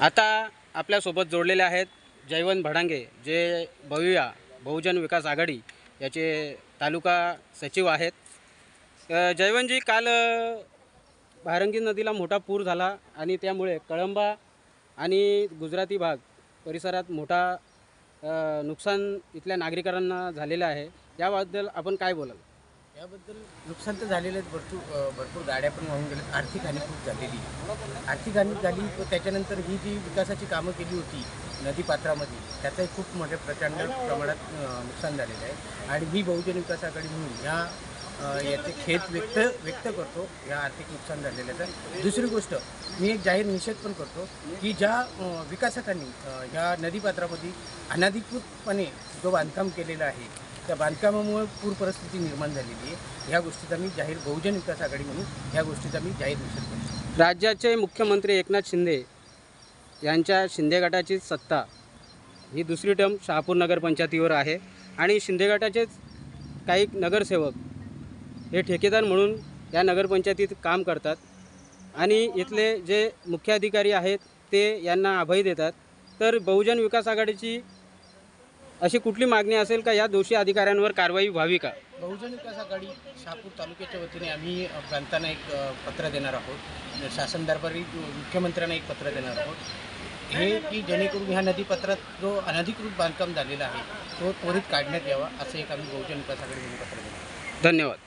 आता आपल्यासोबत जोडलेले आहेत जयवंत भडांगे जे भव्या बहुजन विकास आघाडी याचे तालुका सचिव आहेत. जयवनजी जयवंतजी काल भारंगी नदीला मोठा पूर झाला आणि त्यामुळे कळंबा आणि गुजराती भाग परिसरात मोठा नुकसान इथल्या नागरिकांना झालेलं आहे. याबद्दल आपण काय बोलाल? याबद्दल नुकसान तर झालेलं आहे. भरपूर भरपूर गाड्या पण वाहून गेल्या आर्थिक हानी खूप झालेली. आर्थिक हानी झाली व त्याच्यानंतर ही जी विकासाची कामं केली होती नदीपात्रामध्ये त्याचंही खूप मोठ्या प्रचंड प्रमाणात नुकसान झालेलं आहे. आणि मी बहुजन विकास आघाडी म्हणून या याचे खेद व्यक्त व्यक्त करतो. या आर्थिक नुकसान झालेल्याचं दुसरी गोष्ट मी एक जाहीर निषेध पण करतो की ज्या विकासकांनी या ह्या नदीपात्रामध्ये अनाधिकृतपणे जो बांधकाम केलेलं आहे त्या बांधकामामुळे पूर परिस्थिती निर्माण झालेली आहे. ह्या गोष्टीचा मी जाहीर बहुजन विकास आघाडी म्हणून ह्या गोष्टीचा मी जाहीर निषेध करतो. राज्याचे मुख्यमंत्री एकनाथ शिंदे यांच्या शिंदे गटाची सत्ता ही दुसरी टर्म शहापूर नगरपंचायतीवर आहे. आणि शिंदे गटाचेच काही नगरसेवक हे ठेकेदार म्हणून या नगरपंचायतीत काम करतात. आणि इथले जे मुख्य अधिकारी आहेत ते यांना अभय देतात. तर बहुजन विकास आघाडीची अशी कुठली मागणी असेल का या दोषी अधिकाऱ्यांवर कारवाई व्हावी का? बहुजन विकास आघाडी शहापूर तालुक्याच्या वतीने आम्ही प्रांतांना एक पत्र देणार आहोत. शासन दरबारी मुख्यमंत्र्यांना एक पत्र देणार आहोत. हे की जेणेकरून ह्या नदीपत्रात जो अनधिकृत बांधकाम झालेला आहे तो त्वरित काढण्यात यावा असं एक आम्ही बहुजन विकास आघाडी म्हणून पत्र देणार आहोत. धन्यवाद.